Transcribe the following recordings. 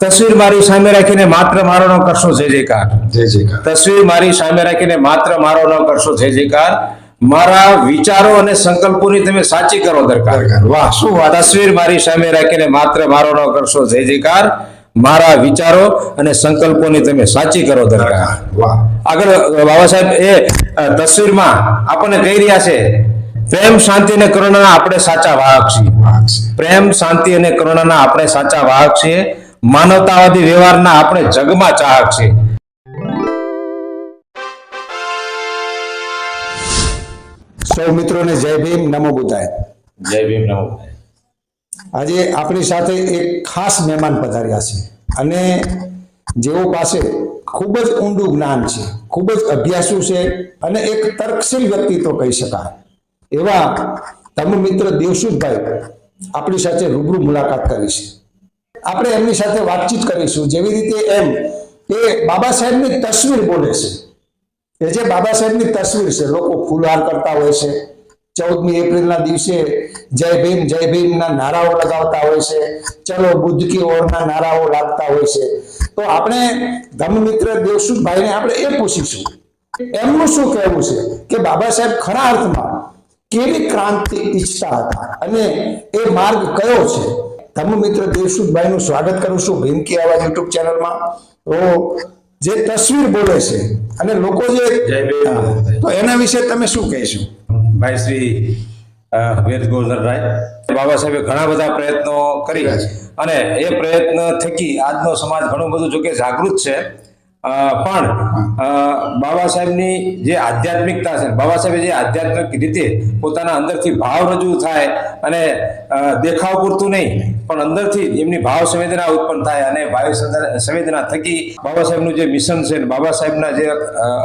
તસવીર મારી સામે રાખીને માત્ર મારો ન કરશો જય જયકાર. જય જયકાર. તસવીર મારી સામે રાખીને માત્ર મારો ન કરશો જય જયકાર. મારા વિચારો અને સંકલ્પોની તમે સાચી કરો દરકાર. વાહ શું વાત તસવીર મારી સામે રાખીને માત્ર મારો ન કરશો જય જયકાર. મારા વિચારો અને સંકલ્પોની તમે સાચી કરો દરકાર. વાહ. આગળ બાબા સાહેબ એ તસવીરમાં આપણને કહી રહ્યા છે પ્રેમ શાંતિ અને કરુણાના આપણે સાચા વાહક છીએ. પ્રેમ શાંતિ અને કરુણાના આપણે સાચા વાહક છીએ. માનવતાવાદી વ્યવહારના આપણે જગમાં ચાહક છીએ. સૌ મિત્રોને જય ભીમ નમો બુદ્ધાય. જય ભીમ નમો આજે આપણી સાથે એક ખાસ મહેમાન પધાર્યા છે અને જેઓ પાસે ખૂબ જ ઊંડું જ્ઞાન છે ખૂબ જ અભ્યાસુ છે અને એક તર્કશીલ વ્યક્તિ તો કહી શકાય. એવા તમ મિત્ર દેવસુખભાઈ આપણી સાથે રૂબરૂ મુલાકાત કરી છે. આપણે એમની સાથે વાતચીત કરીશું. જેવી રીતે એમ એ બાબા સાહેબની તસવીર બોલે છે. એ જે બાબા સાહેબની તસવીર છે, લોકો ફૂલહાર કરતા હોય છે. ચૌદમી એપ્રિલના દિવસે જય ભીમ, જય ભીમના નારાઓ લગાવતા હોય છે. ચલો બુદ્ધ કી ઓરના નારાઓ લાગતા હોય છે. તો આપણે ધર્મમિત્ર દેવસુખભાઈને આપણે એ પૂછીશું. એમનું શું કહેવું છે કે બાબા સાહેબ ખરા અર્થમાં કેવી ક્રાંતિ ઈચ્છતા હતા અને એ માર્ગ કયો છે? ધર્મમિત્ર દેવસુખભાઈનું સ્વાગત કરું છું ભીમકી આવાજ યુટ્યુબ ચેનલમાં. તો જે તસવીર બોલે છે અને લોકો જે તો એના વિશે તમે શું કહેશો? ભાઈ શ્રી વેદ ગોવર્ધનરાય બાબા સાહેબે ઘણા બધા પ્રયત્નો કર્યા છે. અને એ પ્રયત્ન થકી આજનો સમાજ ઘણું બધું જોકે જાગૃત છે. પણ બાબા સાહેબની જે આધ્યાત્મિકતા છે બાબા સાહેબે જે આધ્યાત્મિક રીતે પોતાના અંદરથી ભાવ રજૂ થાય અને દેખાવ પૂરતું નહીં, પણ અંદરથી એમની ભાવ સંવેદના ઉત્પન્ન થાય અને ભાવ સંવેદના- થકી બાબા સાહેબનું જે મિશન છે બાબા સાહેબના જે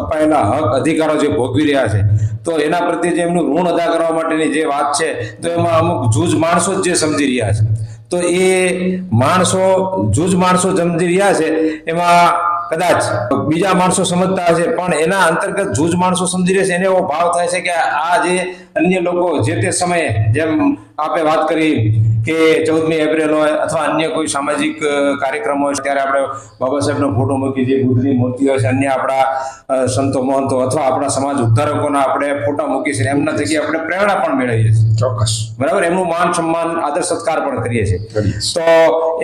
અપાયેલા હક અધિકારો જે ભોગવી રહ્યા છે, તો એના પ્રત્યે જે એમનું ઋણ અદા કરવા માટેની જે વાત છે, તો એમાં અમુક જૂજ માણસો જ જે સમજી રહ્યા છે, તો એ માણસો, જૂજ માણસો સમજી રહ્યા છે, એમાં કદાચ બીજા માણસો સમજતા હશે, પણ એના અંતર્ગત જૂજ માણસો સમજી રહેશે એને એવો ભાવ થાય છે કે આ જે અન્ય લોકો જે તે સમયે જેમ આપણે વાત કરી કે ચૌદમી એપ્રિલ હોય અથવા અન્ય કોઈ સામાજિક કાર્યક્રમ હોય ત્યારે આપણે બાબા સાહેબનો ફોટો મૂકી જે બુદ્ધની મૂર્તિ હોય છે અન્ય આપણા સંતો મહંતો અથવા આપણા સમાજ ઉદ્ધારકોના આપણે ફોટા મૂકીએ છીએ એમના થકી આપણે પ્રેરણા પણ મેળવીએ છીએ. ચોક્કસ. બરાબર? એમનું માન સન્માન આદર સત્કાર પણ કરીએ છીએ. તો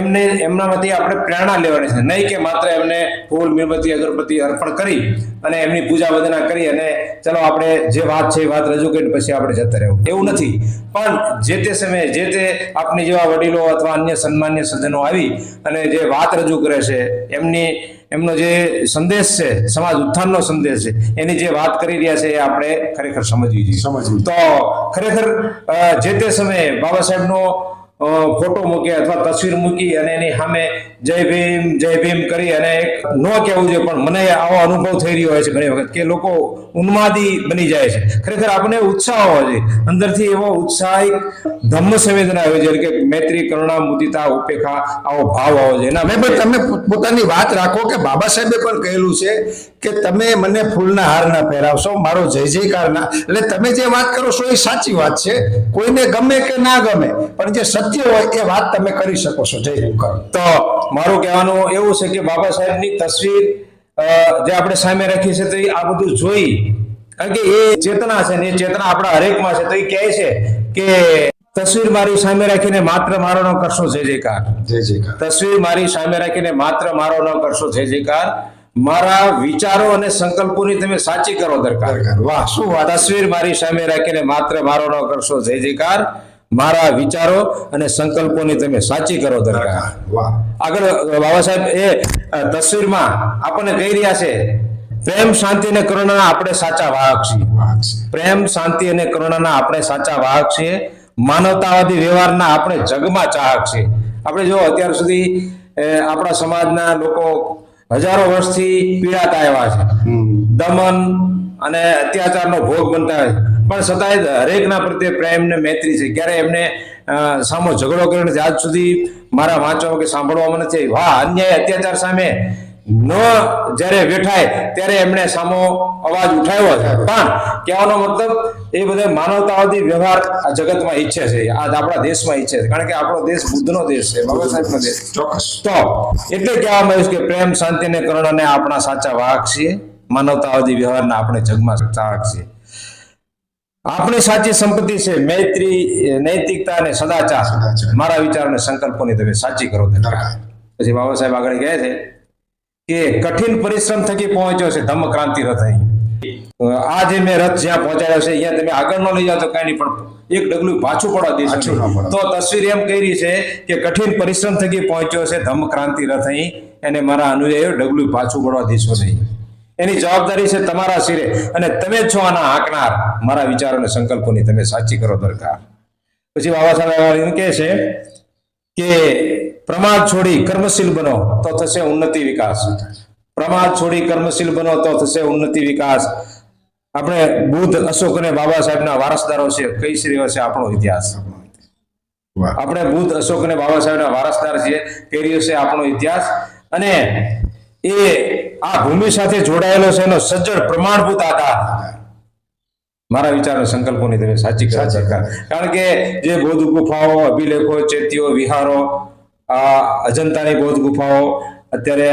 એમને એમનામાંથી આપણે પ્રેરણા લેવાની છે. નહીં કે માત્ર એમને ફૂલ મીણબત્તી અગરબત્તી અર્પણ કરી અને એમની પૂજા વંદના કરી અને ચલો આપણે જે વાત છે એ વાત રજૂ કરીને પછી આપણે જતા રહેવું. એવું નથી. પણ જે તે સમયે જે તે આપની જેવા વડીલો અથવા અન્ય સન્માન્ય સજ્જનો આવી અને જે વાત રજૂ કરે છે એમની એમનો જે સંદેશ છે સમાજ ઉત્થાનનો સંદેશ છે એની જે વાત કરી રહ્યા છે એ આપણે ખરેખર સમજવી જોઈએ સમજવી. તો ખરેખર જે તે સમયે બાબા સાહેબનો ફોટો મૂકે અથવા તસવીર મૂકી અને એની સામે જય ભીમ જય ભીમ કરી અને એક ન કહેવું જોઈએ પણ મને આવો અનુભવ થઈ રહ્યો હોય છે ઘણી વખત કે લોકો ઉન્માદી બની જાય છે. ખરેખર આપણે ઉત્સાહ હોવો જોઈએ. અંદરથી એવો ઉત્સાહિક ધમ્મ સંવેદના હોય છે કે મૈત્રી કરુણા મુદિતા ઉપેખા આવો ભાવ હોવો જોઈએ. એના મેં પણ તમે પોતાની વાત રાખો કે બાબા સાહેબે પણ કહેલું છે કે તમે મને ફૂલના હાર ના પહેરાવશો મારો જય જયકાર ના. એટલે તમે જે વાત કરો છો એ સાચી વાત છે. કોઈને ગમે કે ના ગમે પણ જે સત્ય હોય એ વાત તમે કરી શકો છો. જય જયકાર તો મારું કહેવાનું એવું છે કે બાબા સાહેબની તસવીર જે આપણે સામે રાખી છે તો એ આ બધું જોઈ કારણ કે એ ચેતના છે ને એ ચેતના આપણા હરેકમાં છે તો એ કહે છે કે તસવીર મારી સામે રાખીને માત્ર મારો ન કરશો જય જયકાર. જય જયકાર. તસવીર મારી સામે રાખીને માત્ર મારો ન કરશો જય જયકાર. મારા વિચારો અને સંકલ્પોની તમે સાચી કરો દરકાર. દરકાર. વાહ શું વાત. તસવીર મારી સામે રાખીને માત્ર મારો ન કરશો જય જયકાર. મારા વિચારો અને સંકલ્પોની તમે સાચી કરો દરકાર આગળ બાબા સાહેબ એ તસવીરમાં આપણને કહી રહ્યા છે પ્રેમ શાંતિ અને કરુણાના આપણે સાચા વાહક છીએ. પ્રેમ શાંતિ અને કરુણાના આપણે સાચા વાહક છીએ. માનવતાવાદી વ્યવહારના આપણે જગમાં ચાહક છીએ. આપણે જો અત્યાર સુધી આપણા સમાજના લોકો હજારો વર્ષથી પીડાતા આવ્યા છે. દમન અને અત્યાચારનો ભોગ બનતા હોય. પણ છતાંય હરેકના પ્રત્યે પ્રેમ ને મૈત્રી છે. ક્યારે એમને સામો ઝઘડો કર્યો નથી? આજ સુધી મારા વાંચવા કે સાંભળવામાં નથી વાહ અન્યાય અત્યાચાર સામે ન જ્યારે વેઠાય ત્યારે એમણે સામો અવાજ ઉઠાવ્યો છે. પણ કહેવાનો મતલબ એ બધા માનવતાવાદી વ્યવહાર આ જગતમાં ઈચ્છે છે. આજ આપણા દેશમાં ઈચ્છે છે. કારણ કે આપણો દેશ બુદ્ધનો દેશ છે બાબા સાહેબનો દેશ. ચોક્કસ. તો એટલે કહેવામાં આવ્યું છે કે પ્રેમ શાંતિ ને કરુણાને આપણા સાચા વાહક છીએ. માનવતાવાદી વ્યવહારના આપણે જગમાં ચાહક છે આપણી સાચી સંપત્તિ છે મૈત્રી નૈતિકતા અને સદાચાર. મારા વિચાર અને સંકલ્પોની તમે સાચી કરો પછી બાબા સાહેબ આગળ કહે છે કે કઠિન પરિશ્રમ થકી પહોંચ્યો છે ધમ્મ ક્રાંતિ રથ અહીં. આ જે મેં રથ જ્યાં પહોંચાડ્યો છે અહીંયા તમે આગળ ન લઈ જાઓ તો કઈ નહીં પણ એક ડગલું પાછું પડવા દેશો. તો તસવીર એમ કરી છે કે કઠિન પરિશ્રમ થકી પહોંચ્યો છે ધમ્મ ક્રાંતિ રથ અહીં. એને મારા અનુયાયીઓ ડગલું પાછું પડવા દેશો નહીં. એની જવાબદારી છે તમારા શિરે. અને તમે છો આના હાંકનાર. મારા વિચારો અને સંકલ્પોની તમે સાચી કરો દરકાર પછી બાબા સાહેબ એમ કહે છે કે પ્રમાદ છોડી કર્મશીલ બનો તો થશે ઉન્નતિ વિકાસ. પ્રમાદ છોડી કર્મશીલ બનો તો થશે ઉન્નતિ વિકાસ. આપણે બુદ્ધ અશોક અને બાબા સાહેબના વારસદારો છે કઈ શ્રી છે આપણો ઇતિહાસ? આપણે બુદ્ધ અશોક અને બાબા સાહેબના વારસદાર છીએ કેરીઓ છે આપણો ઇતિહાસ. અને એ આ ભૂમિ સાથે જોડાયેલો છે એનો સજ્જડ પ્રમાણભૂત આધાર. મારા વિચારો સંકલ્પોની તમે સાચી સરકાર. કારણ કે જે બૌદ્ધ ગુફાઓ અભિલેખો ચેતીઓ વિહારો આ અજંતાની બૌદ્ધ ગુફાઓ અત્યારે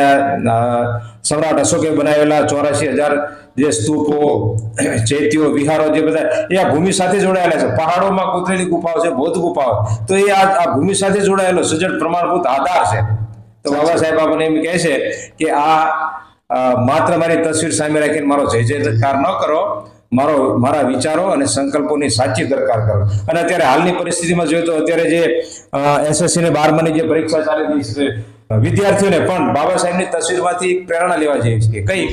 સમ્રાટ અશોકે બનાવેલા ચોરાશી હજાર જે સ્તૂપો ચેતીઓ વિહારો જે બધા એ આ ભૂમિ સાથે જોડાયેલા છે. પહાડોમાં કોતરેલી ગુફાઓ છે બૌદ્ધ ગુફાઓ. તો એ આ ભૂમિ સાથે જોડાયેલો સજ્જડ પ્રમાણભૂત આધાર છે. તો બાબા સાહેબ આપણને એમ કહે છે કે આ માત્ર મારી તસવીર સામે રાખીને મારો જય જયકાર ન કરો. મારો, મારા વિચારો અને સંકલ્પોની સાચી દરકાર કરો. અને અત્યારે હાલની પરિસ્થિતિમાં જોઈએ તો અત્યારે જે એસએસસી ને બારમાની જે પરીક્ષા ચાલી રહી છે, વિદ્યાર્થીઓને પણ બાબા સાહેબની તસવીરમાંથી પ્રેરણા લેવા જઈએ છે. કઈ?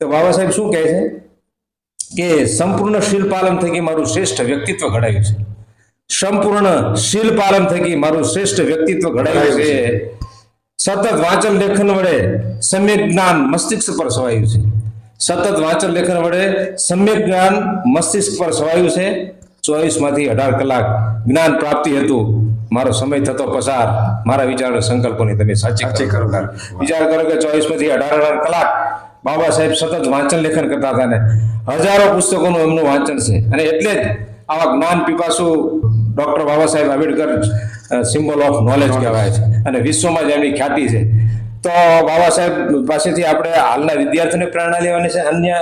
તો બાબા સાહેબ શું કહે છે? કે સંપૂર્ણ શીલ થકી મારું શ્રેષ્ઠ વ્યક્તિત્વ ઘડાયું છે. સંપૂર્ણ શીલ થકી મારું શ્રેષ્ઠ વ્યક્તિત્વ ઘડાયું છે. સતત વાંચન લેખન વડે સમ્યક જ્ઞાન મસ્તિષ્ક પર છવાયું છે. સતત વાંચન લેખન વડે સમ્યક જ્ઞાન મસ્તિષ્ક પર છવાયું છે. ચોવીસમાંથી અઢાર કલાક જ્ઞાન પ્રાપ્તિ હતું. મારો સમય થતો પસાર. મારા વિચાર સંકલ્પોની તમે સાચી કરો. વિચાર કરો કે ચોવીસમાંથી અઢાર અઢાર કલાક બાબા સાહેબ સતત વાંચન લેખન કરતા હતા ને હજારો પુસ્તકોનું એમનું વાંચન છે. અને એટલે જ આવા જ્ઞાન પીપાસુ doctor Baba Saheb Ambedkar symbol of knowledge કહેવાય છે. અને વિશ્વમાં જ એમની ખ્યાતિ છે. તો બાબા સાહેબ પાસેથી આપણે હાલના વિદ્યાર્થીઓને પ્રેરણા લેવાની છે, અન્ય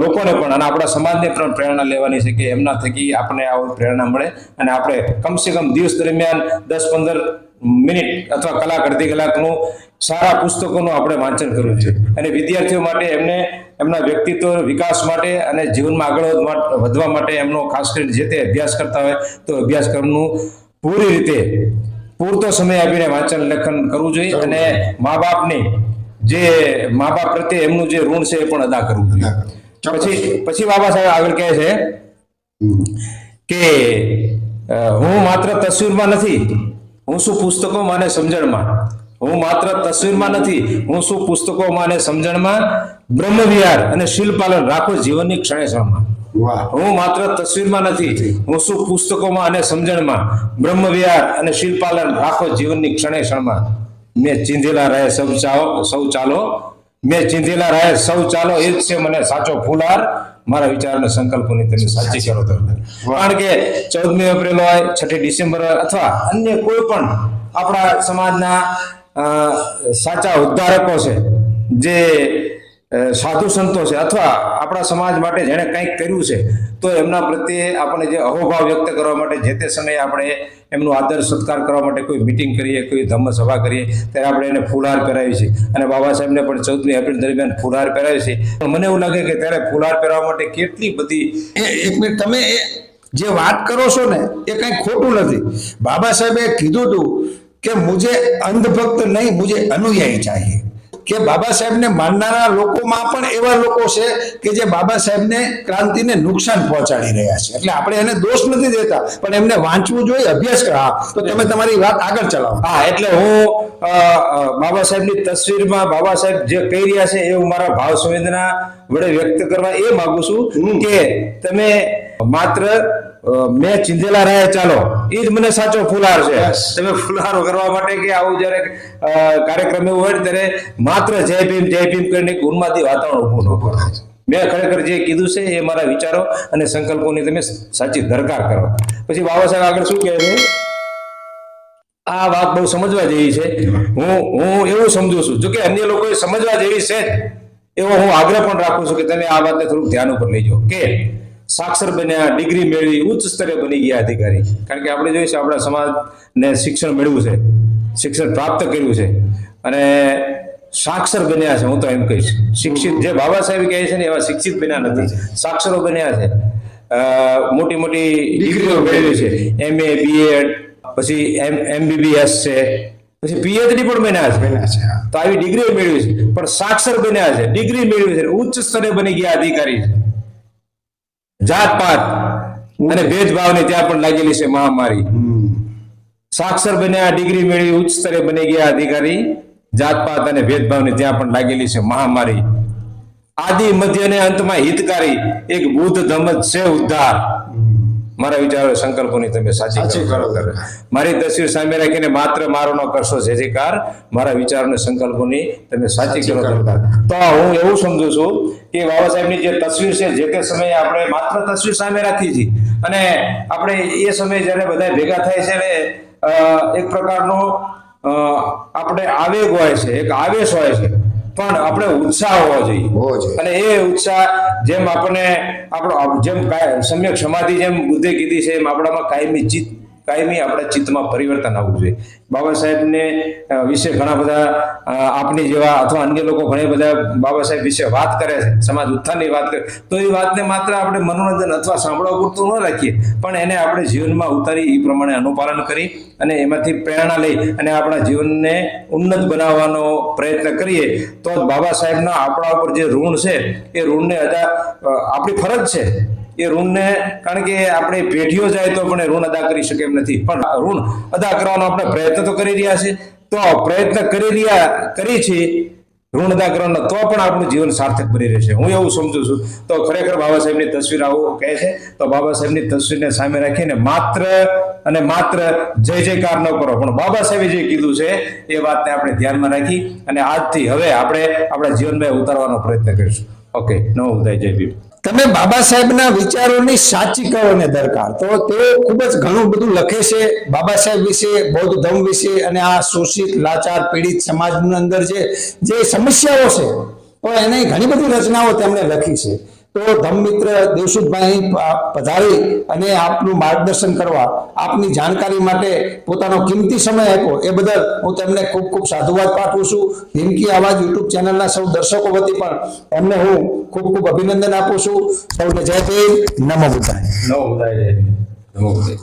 લોકોને પણ અને આપણા સમાજને પણ પ્રેરણા લેવાની છે કે એમના થકી આપણને આવું પ્રેરણા મળે. અને આપણે કમસે કમ દિવસ દરમિયાન દસ પંદર મિનિટ અથવા કલાક, અડધી કલાકનું સારા પુસ્તકોનું આપણે વાંચન કરવું છે અને વિદ્યાર્થીઓ માટે એમને એમના વ્યક્તિત્વ વિકાસ માટે અને જીવનમાં આગળ વધવા- માટે એમનો ખાસ કરીને જે તે અભ્યાસ કરતા હોય તો અભ્યાસક્રમનું પૂરી રીતે પૂરતો સમય આપીને વાંચન લેખન કરવું જોઈએ અને મા બાપની જે મા બાપ પ્રત્યે એમનું જે ઋણ છે એ પણ અદા કરવું જોઈએ. પછી પછી બાબા સાહેબ આગળ કહે છે કે હું માત્ર તસવીરમાં નથી હું શું પુસ્તકોમાં અને સમજણમાં? હું માત્ર તસવીરમાં નથી હું શું પુસ્તકોમાં અને સમજણમાં? બ્રહ્મ વિહાર અને શિલ્પાલન રાખો જીવનની ક્ષણે ક્ષણમાં વાહ. હું માત્ર તસવીરમાં નથી હું શું પુસ્તકોમાં અને સમજણમાં બ્રહ્મ વિહાર અને શિલ્પાલન રાખો જીવનની ક્ષણે ક્ષણમાં મેં ચીંધેલા રહે સૌ ચાલો સૌ ચાલો. મેં ચીંધેલા રહે સૌ ચાલો એ જ છે મને સાચો ફૂલાર. મારા વિચાર અને સંકલ્પોની તમે સાચી કરો તો. કારણ કે ચૌદમી એપ્રિલ હોય છઠ્ઠી ડિસેમ્બર હોય અથવા અન્ય કોઈ પણ આપણા સમાજના સાચા ઉદ્ધારકો છે જે સાધુ સંતો છે અથવા આપણા સમાજ માટે જેણે કંઈક કર્યું છે, તો એમના પ્રત્યે આપણે જે અહોભાવ વ્યક્ત કરવા માટે જે તે સમયે આપણે એમનો આદર સત્કાર કરવા માટે કોઈ મિટિંગ કરીએ, કોઈ ધમ્મ સભા કરીએ, ત્યારે આપણે એને ફૂલહાર પહેરાવીએ છીએ. અને બાબા સાહેબને પણ ચૌદમી એપ્રિલ દરમિયાન ફૂલહાર પહેરાવીએ છે મને એવું લાગે કે ત્યારે ફૂલહાર પહેરાવવા માટે કેટલી બધી એક મિનિટ, તમે જે વાત કરો છો ને, એ કંઈ ખોટું નથી. બાબા સાહેબે કીધું હતું કે મુજે અંધભક્ત નહીં, મુજે અનુયાયી ચાહીએ. કે બાબા સાહેબને માનનારા લોકોમાં પણ એવા લોકો છે કે જે બાબા સાહેબને ક્રાંતિને નુકસાન પહોંચાડી રહ્યા છે. એટલે આપણે એને દોષ નથી દેતા પણ એમને વાંચવું જોઈએ અભ્યાસ કરા. તો તમે તમારી વાત આગળ ચલાવો. હા એટલે હું બાબા સાહેબની તસવીરમાં બાબા સાહેબ જે કહી રહ્યા છે એ હું મારા ભાવ સંવેદના વડે વ્યક્ત કરવા એ માંગુ છું કે તમે માત્ર મેં ચીંધેલા રહે ચાલો. એ જ મને સાચો ફુલાર છે. તમે ફુલારો કરવા માટે કે આવું જ્યારે કાર્યક્રમ એવું હોય ત્યારે માત્ર જય ભીમ જય ભીમ કરીને ગુણમાંથી વાતાવરણ ઊભું ન કરો. મેં ખરેખર જે કીધું છે એ મારા વિચારો અને સંકલ્પોની તમે સાચી દરકાર કરો. પછી બાબા સાહેબ આગળ શું કહે છે? આ વાત બહુ સમજવા જેવી છે. હું હું એવું સમજુ છું. જોકે અન્ય લોકોએ સમજવા જેવી છે જ. એવો હું આગ્રહ પણ રાખું છું કે તમે આ વાતને થોડુંક ધ્યાન ઉપર લેજો કે સાક્ષર બન્યા ડિગ્રી મેળવી ઉચ્ચ સ્તરે બની ગયા અધિકારી. કારણ કે આપણે જોઈએ છે આપણા સમાજને શિક્ષણ મેળવ્યું છે શિક્ષણ પ્રાપ્ત કર્યું છે. અને સાક્ષર બન્યા છે હું તો એમ કહીશ. શિક્ષિત જે બાબા સાહેબ કહે છે ને એવા શિક્ષિત બન્યા નથી. સાક્ષરો બન્યા છે. મોટી મોટી ડિગ્રીઓ મેળવી છે. એમએ બીએડ પછી એમ એમબીબીએસ છે. પછી પીએચડી પણ બન્યા છે, તો આવી ડિગ્રીઓ મેળવી છે. પણ સાક્ષર બન્યા છે ડિગ્રી મેળવી છે. ઉચ્ચ સ્તરે બની ગયા અધિકારી છે. જાત પાત અને ભેદભાવને ત્યાં પણ લાગેલી છે મહામારી. સાક્ષર બન્યા ડિગ્રી મેળવી ઉચ્ચ સ્તરે બની ગયા અધિકારી જાતપાત અને ભેદભાવને ત્યાં પણ લાગેલી છે મહામારી. આદિ મધ્ય અને અંતમાં હિતકારી એક બુદ્ધ ધમ્મ છે ઉદ્ધાર. મારા વિચારો સંકલ્પોની તમે સાચી કરો. મારી તસવીર સામે રાખીને માત્ર મારો ન કરશો. જેજીકાર મારા વિચારોને સંકલ્પોની તમે સાચી કરો તો હું એવું સમજુ છું કે બાબા સાહેબની જે તસવીર છે જે તે સમયે આપણે માત્ર તસવીર સામે રાખી છે અને આપણે એ સમયે જ્યારે બધા ભેગા થાય છે ને એક પ્રકારનો આપણે આવેગ હોય છે એક આવેશ હોય છે. પણ આપણે ઉત્સાહ હોવો જોઈએ હોવો જોઈએ. અને એ ઉત્સાહ જેમ આપણને આપણો જેમ સમ્યક સમાધિ જેમ બુદ્ધે કીધી છે એમ આપણામાં કાયમી ચિત્ત કાયમી આપણા ચિત્તમાં પરિવર્તન આવવું જોઈએ. બાબા સાહેબને વિશે ઘણા બધા આપની જેવા અથવા અન્ય લોકો ઘણા બધા બાબા સાહેબ વિશે વાત કરે છે. સમાજ ઉત્થાનની વાત કરે. તો એ વાતને માત્ર આપણે મનોરંજન અથવા સાંભળવા પૂરતું ન રાખીએ. પણ એને આપણે જીવનમાં ઉતારી એ પ્રમાણે અનુપાલન કરી અને એમાંથી પ્રેરણા લઈ અને આપણા જીવનને ઉન્નત બનાવવાનો પ્રયત્ન કરીએ. તો બાબા સાહેબના આપણા ઉપર જે ઋણ છે, એ ઋણને અદા આપણી ફરજ છે. એ ઋણને, કારણ કે આપણે પેઢીઓ જાય તો પણ ઋણ અદા કરી શકે એમ નથી. પણ ઋણ અદા કરવાનો આપણે પ્રયત્ન તો કરી રહ્યા છે. તો પ્રયત્ન કરી રહ્યા, કરી છે, ઋણ અદા કરવાનો, તો પણ આપણું જીવન સાર્થક બની રહેશે. હું એવું સમજુ છું. તો ખરેખર બાબા સાહેબની તસવીર આવું કહે છે. તો બાબા સાહેબની તસવીરને સામે રાખીને માત્ર અને માત્ર જય જયકાર ન કરો. પણ બાબા સાહેબે જે કીધું છે, એ વાતને આપણે ધ્યાનમાં રાખી અને આજથી હવે આપણે આપણા જીવનમાં ઉતારવાનો પ્રયત્ન કરીશું. ઓકે. નવો ઉદય જય ભીમ. તમે બાબા સાહેબના વિચારોની સાચી કહોને દરકાર. તો તેઓ ખૂબ જ ઘણું બધું લખે છે બાબા સાહેબ વિશે, બૌદ્ધ ધર્મ વિશે અને આ શોષિત, લાચાર, પીડિત સમાજની અંદર જે જે સમસ્યાઓ છે, તો એની ઘણી બધી રચનાઓ તેમણે લખી છે. તો ધમ્મમિત્ર દેવસુખભાઈ પ- પધારી અને આપનું માર્ગદર્શન કરવા, આપની જાણકારી માટે પોતાનો કિંમતી સમય આપ્યો. એ બદલ હું તેમને ખૂબ ખૂબ સાધુવાદ પાઠવું છું. હિમકી આવાજ યુટ્યુબ ચેનલના સૌ દર્શકો વતી પણ એમને હું ખૂબ ખૂબ અભિનંદન આપું છું. સૌને જય ભીમ. નમો બુદ્ધાય. નમો બુદ્ધાય, જય ભીમ. નવો ઉદય